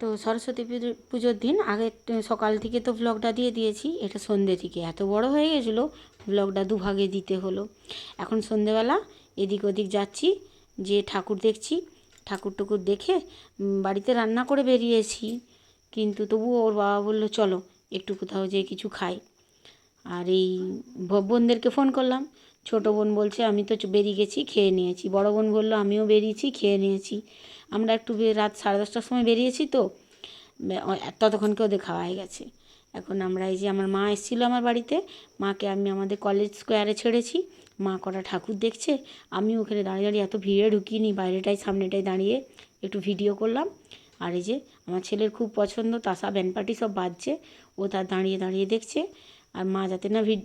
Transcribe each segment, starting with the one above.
তো সরস্বতী পুজো, পুজোর দিন আগে সকাল থেকে তো ব্লগটা দিয়ে দিয়েছি, এটা সন্ধ্যে থেকে। এত বড় হয়ে গেছিল ব্লগটা দুভাগে দিতে হলো। এখন সন্ধেবেলা এদিক ওদিক যাচ্ছি যে ঠাকুর দেখছি। ঠাকুর টুকুর দেখে বাড়িতে রান্না করে বেরিয়েছি। কিন্তু তবুও ওর বাবা বলল, চলো, একটু কোথাও যেয়ে কিছু খাই। আর এই বোনদেরকে ফোন করলাম। ছোট বোন বলছে, আমি তো বেরিয়ে গেছি, খেয়ে নিয়েছি। বড় বোন বলল, আমিও বেরিয়েছি, খেয়ে নিয়েছি। আমরা একটু রাত সাড়ে দশটার সময় বেরিয়েছি তো ততক্ষণকে ওদের খাওয়া হয়ে গেছে। এখন আমরা এই যে আমার মা এসেছিল আমার বাড়িতে, মাকে আমি আমাদের কলেজ স্কোয়ারে ছেড়েছি। মা কটা ঠাকুর দেখছে, আমি ওখানে দাঁড়িয়ে দাঁড়িয়ে এত ভিড়ে ঢুকিনি, বাইরেটাই সামনেটাই দাঁড়িয়ে একটু ভিডিও করলাম। আর এই যে আমার ছেলের খুব পছন্দ, তাসা, ব্যান্ড পার্টি সব বাজছে, ও তার দাঁড়িয়ে দাঁড়িয়ে দেখছে। আর মা যাতে না ভিড়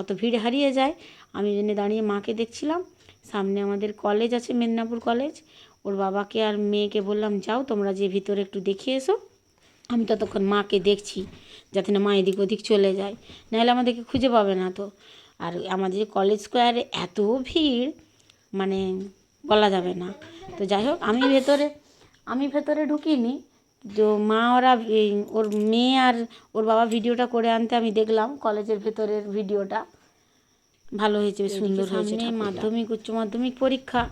অত ভিড় হারিয়ে যায়, আমি জন্য দাঁড়িয়ে মাকে দেখছিলাম। সামনে আমাদের কলেজ আছে, মেদিনীপুর কলেজ ওর বাবাকে আর মেয়েকে বললাম, যাও তোমরা যে ভিতরে একটু দেখে এসো। আমি ততক্ষণ মাকে দেখছি, যাতে না মা এদিক ওদিক চলে যায়। নাহলে আমাদেরকে খুঁজে পাবে না তো। আর আমাদের কলেজ স্কোয়ারে এত ভিড় মানে বলা যাবে না। তো যাই হোক, আমি ভেতরে আমি ভেতরে ঢুকিনি। তো মা ওরা ওর মেয়ে আর ওর বাবা ভিডিওটা করে আনতে আমি দেখলাম কলেজের ভেতরের ভিডিওটা। ভালো হয়েছে সুন্দর হয়েছে মাধ্যমিক উচ্চ মাধ্যমিক পরীক্ষা।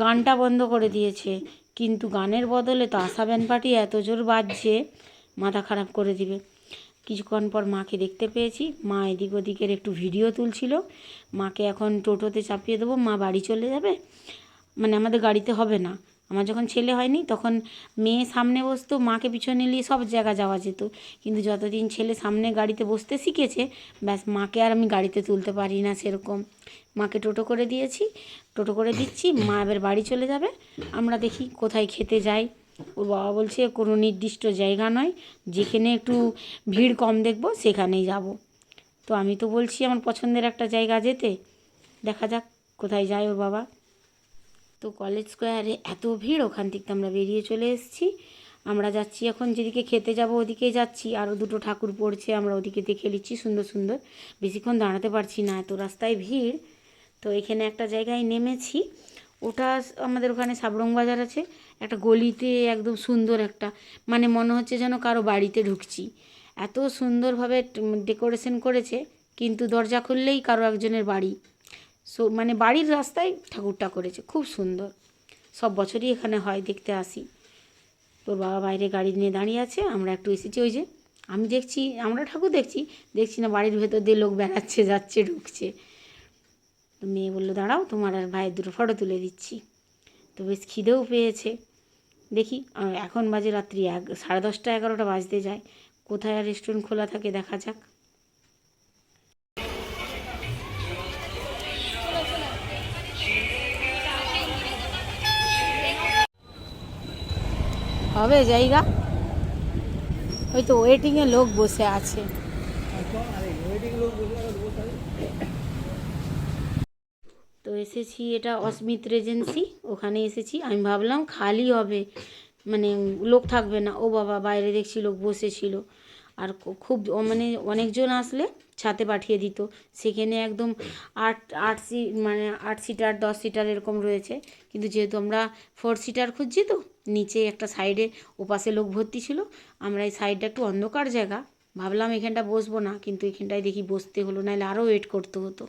গানটা বন্ধ করে দিয়েছে কিন্তু গানের বদলে তো আশা ব্যান পার্টি এত জোর বাজছে মাথা খারাপ করে দিবে। কিছুক্ষণ পর মাকে দেখতে পেয়েছি মা এদিক ওদিকের একটু ভিডিও তুলছিল। মাকে এখন টোটোতে চাপিয়ে দেবো মা বাড়ি চলে যাবে? মানে আমাদের গাড়িতে হবে না। আমার যখন ছেলে হয়নি, তখন মেয়ে সামনে বসতো, মাকে পিছনে নিয়ে সব জায়গা যাওয়া যেত। কিন্তু যতদিন ছেলে সামনে গাড়িতে বসতে শিখেছে, ব্যাস মাকে আর আমি গাড়িতে তুলতে পারি না সেরকম। মাকে টোটো করে দিয়েছি, টোটো করে দিচ্ছি, মা এবার বাড়ি চলে যাবে। আমরা দেখি কোথায় খেতে যাই। ওর বাবা বলছে, কোনো নির্দিষ্ট জায়গা নয়, যেখানে একটু ভিড় কম দেখব, সেখানেই যাব। তো আমি তো বলছি, আমার পছন্দের একটা জায়গা যেতে। দেখা যাক কোথায় যায় ওর বাবা। তো কলেজ স্কোয়ারে এত ভিড়, ওখান থেকে আমরা বেরিয়ে চলে এসেছি। আমরা যাচ্ছি এখন যেদিকে খেতে যাব ওদিকেই যাচ্ছি। আরও দুটো ঠাকুর পড়ছে, আমরা ওদিকে দেখে নিচ্ছি সুন্দর সুন্দর। বেশিক্ষণ দাঁড়াতে পারছি না, এত রাস্তায় ভিড়। তো এখানে একটা জায়গায় নেমেছি। ওটা আমাদের ওখানে সাবরং বাজার আছে। একটা গলিতে একদম সুন্দর একটা মানে মনে হচ্ছে যেন কারও বাড়িতে ঢুকছি। এত সুন্দরভাবে ডেকোরেশন করেছে, কিন্তু দরজা খুললেই কারও একজনের বাড়ি। সো মানে বাড়ির রাস্তায় ঠাকুরটা করেছে, খুব সুন্দর। সব বছরই এখানে হয়, দেখতে আসি। তোর বাবা বাইরে গাড়ি নিয়ে দাঁড়িয়ে আছে, আমরা একটু এসেছি ওই যে। আমি দেখছি, আমরা ঠাকুর দেখছি দেখছি না বাড়ির ভেতর দিয়ে লোক বেড়াচ্ছে, যাচ্ছে, ঢুকছে। তো মেয়ে বলল, দাঁড়াও, তোমার আর ভাইয়ের দুটো ফটো তুলে দিচ্ছি। তো বেশ খিদেও পেয়েছে। দেখি এখন বাজে রাত্রি এক, সাড়ে দশটা এগারোটা বাজতে যায়। কোথায় আর রেস্টুরেন্ট খোলা থাকে দেখা যাক। হবে জায়গা? ওই তো ওয়েটিংয়ে লোক বসে আছে। তো এসেছি এটা অস্মিত রেজেন্সি, ওখানে এসেছি। আমি ভাবলাম খালি হবে মানে লোক থাকবে না। ও বাবা, বাইরে দেখছি লোক বসেছিল। আর খুব মানে অনেকজন আসলে ছাতে পাঠিয়ে দিত। সেখানে একদম আট আট সি মানে আট সিটার দশ সিটার এরকম রয়েছে। কিন্তু যেহেতু আমরা ফোর সিটার খুঁজছি তো নিচে একটা সাইডে ওপাশে লোক ভর্তি ছিল। আমরা এই সাইডটা একটু অন্ধকার জায়গা। ভাবলাম এখানটা বসবো না, কিন্তু এখানটায় দেখি বসতে হলো, নাহলে আরও ওয়েট করতে হতো।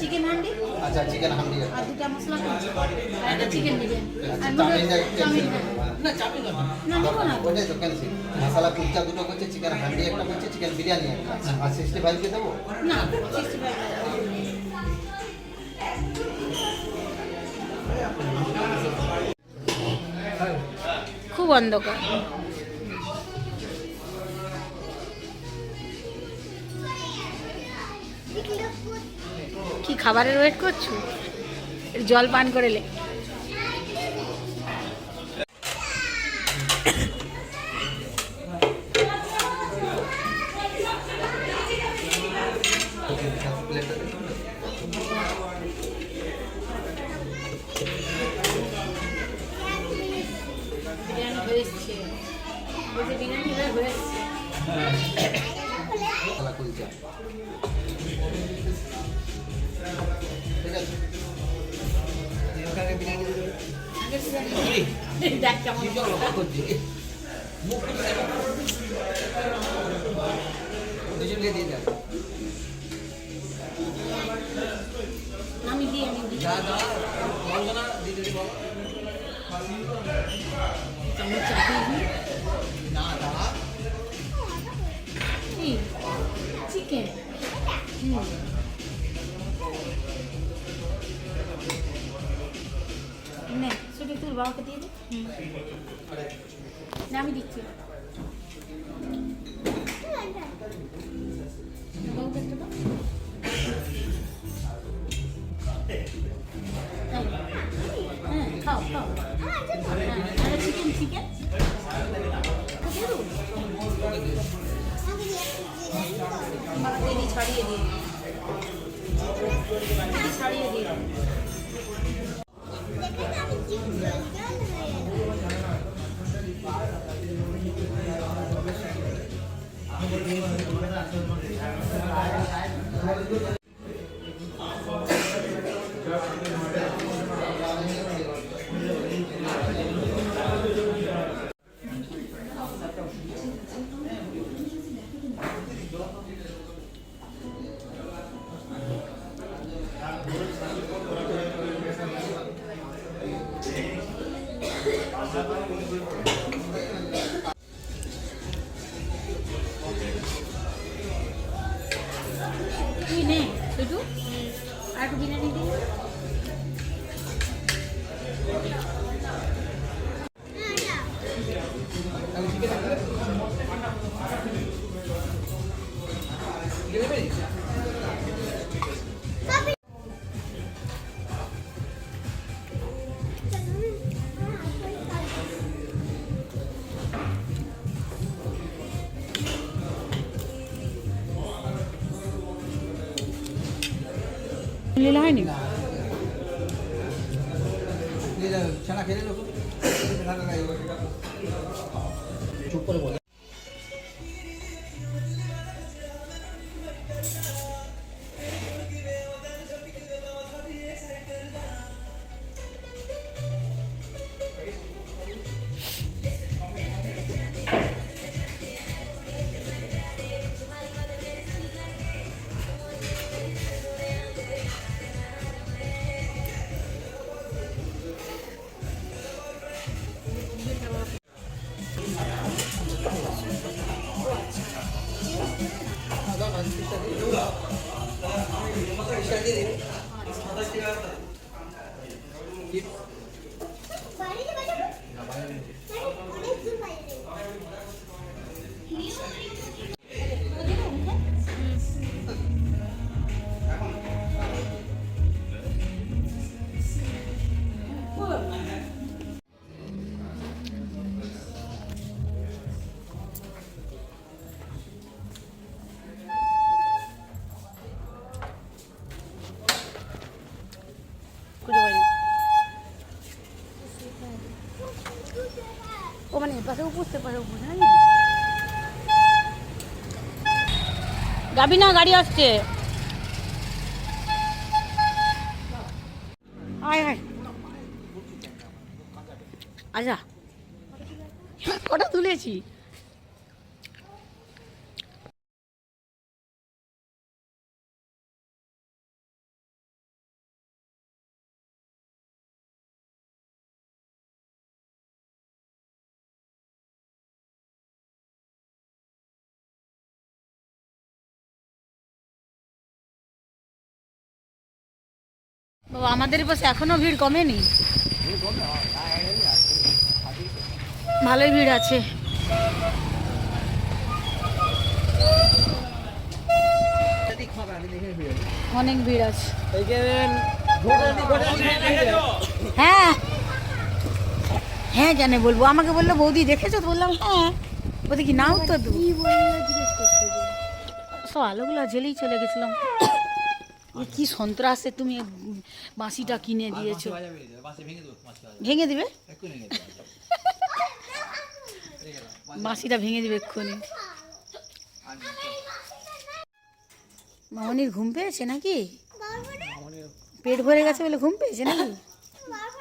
চিকেন হান্ডি? আচ্ছা চিকেন হান্ডি আর দুটা মশলা আর একটা চিকেন দিবেন আর চাউমিনটা চাউমিন ক্যান্সেল না দেবো না ওটাই তো ক্যান্সেল মশলা কুলচা দুটো করছে চিকেন হান্ডি একটা করছে চিকেন বিরিয়ানি একটা আর সিক্সটি ফাইভ কে দেবো না সিক্সটি ফাইভ খুব অন্ধকার কি খাবারের ওয়েট করছ? জল পান করে লে। এসছে। আমি দিই আমি দিই যা বলব দিদি বল চাপিয়ে দিই না কি চিকেন হুম তোর বাবাকে দিয়ে দে হুম না আমি দিচ্ছি হ্যাঁ খাও খাও হ্যাঁ চিকেন চিকেন ছাড়িয়ে দিদি ছাড়িয়ে দিই তুই নে শুধু আর একটু বিরিয়ানি দিই লীলা হয়নি ছানা খেলে লোক। চুপ করে বলে। মানে এপাশেও পারে যাবি না? গাড়ি আসছে। আয় আয়। আচ্ছা কটা তুলেছি। বাবা আমাদের পাশে এখনও ভিড় কমেনি। ভালোই ভিড় আছে। অনেক ভিড় আছে। হ্যাঁ। হ্যাঁ জানে বলব। আমাকে বলল বৌদি দেখেছ? বললাম হ্যাঁ। বলতে কি নাও তো সব আলোগুলো জেলেই চলে গেছিলাম। কি সন্ত্রাসে তুমি বাঁশিটা কিনে দিয়েছ? ভেঙে দিবে বাঁশিটা ভেঙে দিবে এক্ষুনি। মামনির ঘুম পেয়েছে নাকি? পেট ভরে গেছে বলে ঘুম পেয়েছে নাকি?